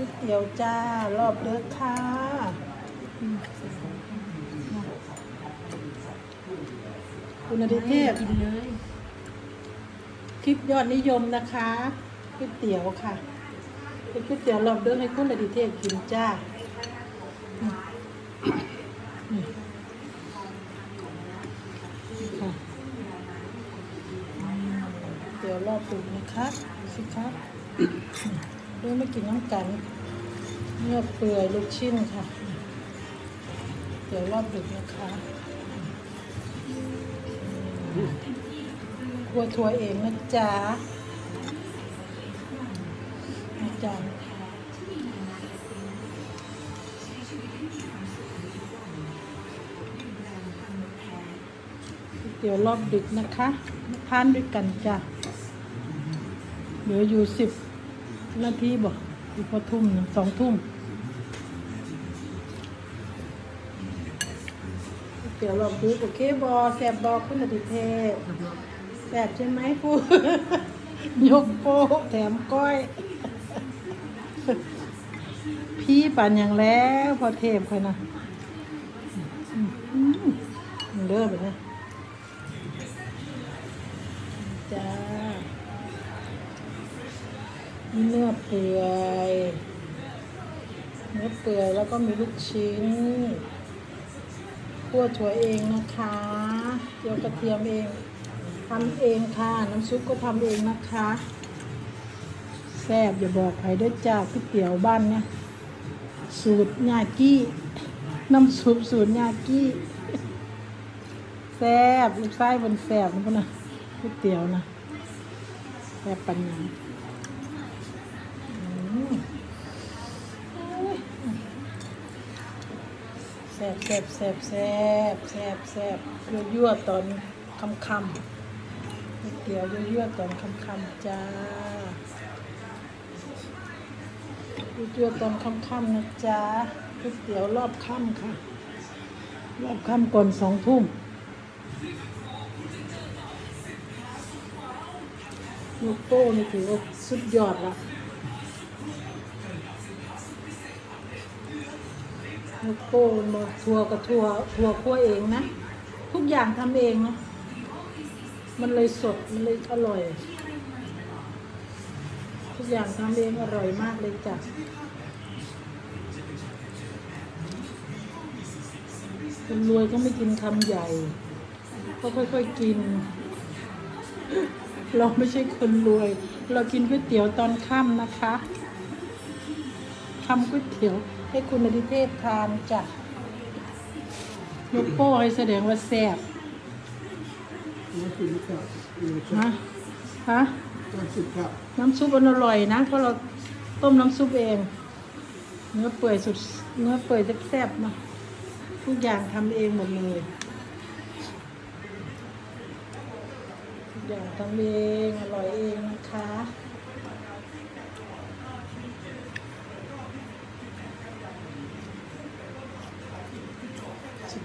ก๋วยเตี๋ยวจ้า รอบเลิกค่ะคุณอดิเทพกินเลย คลิปยอดนิยมนะคะก๋วยเตี๋ยวค่ะเป็นก๋วยเตี๋ยวรอบเลิกให้คุณอดิเทพกินจ้าเดี๋ยวรอบดึกนะคะดูสิคะ เรื่อไม่กินน้ำกันเนื้อเปื่อยลูกชิ้นค่ะ เดี๋ยวรอบดึกนะคะครัวทัวเองนะจ๊ะนะจ๊ะเดี๋ยวรอบดึกนะคะทานด้วยกันจ้ะเหลืออยู่สิบ นาทีบอกอีกพอทุ่มหนึ่งสองทุ่มเดี๋ยวลองดูโอเคบอแสบบอคุณอดิเทพแสบใช่ไหมพูยกโป๊แถมก้อย พี่ปั่นอย่างแล้วพอเทพค่อยนะอืมอืมมันเลิศไปน มีเนื้อเปื่อยเนื้อเปื่อยแล้วก็มีลูกชิ้นคั่วถั่วเองนะคะเจียวกระเทียมเองทำเองค่ะ น้ำซุปก็ทำเองนะคะแซ่บอย่าบอกใครด้วยจ้าก๋วยเตี๋ยวบ้านเนี่ยสูตรยากี้ น้ำซุปสูตรยากี้แซ่บลูกไส้บนแซ่บนะพ่อนะก๋วยเตี๋ยวนะแซ่บปัญญาอืม แซ่บแซ่บแซ่บแซ่บแซ่บแซ่บยั่วยั่วตอนคำคำก๋วยเตี๋ยวยั่วยั่วตอนคำคำจ้ายั่วยั่วตอนคำคำๆนะจ้าก๋วยเตี๋ยวรอบค่ำค่ะ รอบค่ำก่อนสองทุ่มลูกโป้นี่ถือว่าสุดยอดละ ลูกโป้มาทัวกับทัวร์ทัวคั่วเองนะ ทุกอย่างทำเองนะ มันเลยสด มันเลยอร่อย ทุกอย่างทำเองอร่อยมากเลยจ้ะคนรวยก็ไม่กินคำใหญ่ ก็ค่อยๆกิน เราไม่ใช่คนรวย เรากินก๋วยเตี๋ยวตอนค่ำนะคะทำก๋วยเตี๋ยว ให้คุณอดิเทพทานจ้ะยกโป้ให้แสดงว่าแซ่บฮะฮะน้ำซุปมันอร่อยนะ เพราะเราต้มน้ำซุปเอง เนื้อเปื่อยสุด เนื้อเปื่อยแซ่บๆนะทุกอย่างทำเองหมดเลยทุกอย่างทำเอง อร่อยเองนะคะ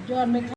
สุ